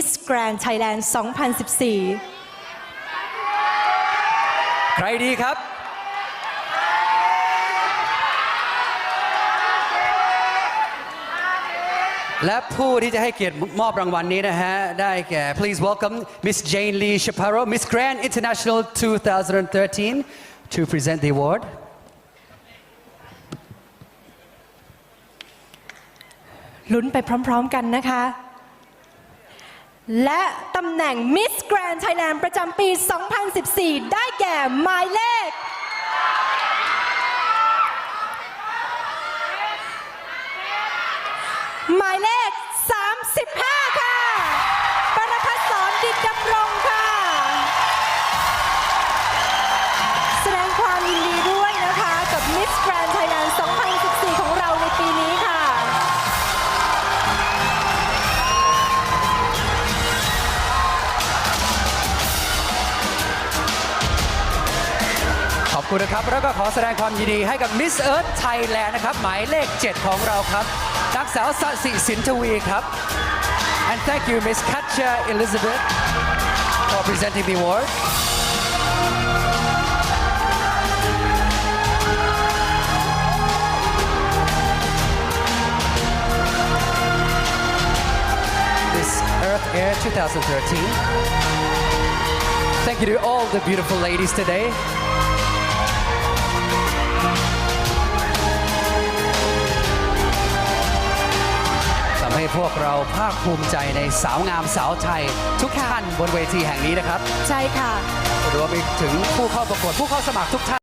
Miss Grand Thailand 2014 ใครดีครับ และผู้ที่จะให้เกียรติมอบรางวัลนี้นะฮะ ได้แก่ please welcome Miss Jane Lee Chaparro Miss Grand International 2013 to present the award ลุ้นไปพร้อมๆกันนะคะ และตำแหน่งมิสแกรนด์ไทยแลนด์ประจำปี 2014 ได้แก่หมายเลข หมายเลข คุณนะครับ แล้วก็ขอแสดงความยินดีให้กับ Miss Earth Thailand นะครับ หมายเลข 7 ของเราครับนางสาวสสิสินทวีครับ and thank you Miss Katja Elizabeth for presenting the award Miss Earth Air 2013 Thank you to all the beautiful ladies today. พวกเราภาคภูมิใจในสาวงามสาวไทย ทุกท่านบนเวทีแห่งนี้นะครับ ใช่ค่ะ รวมไปถึงผู้เข้าประกวดผู้เข้าสมัครทุกท่าน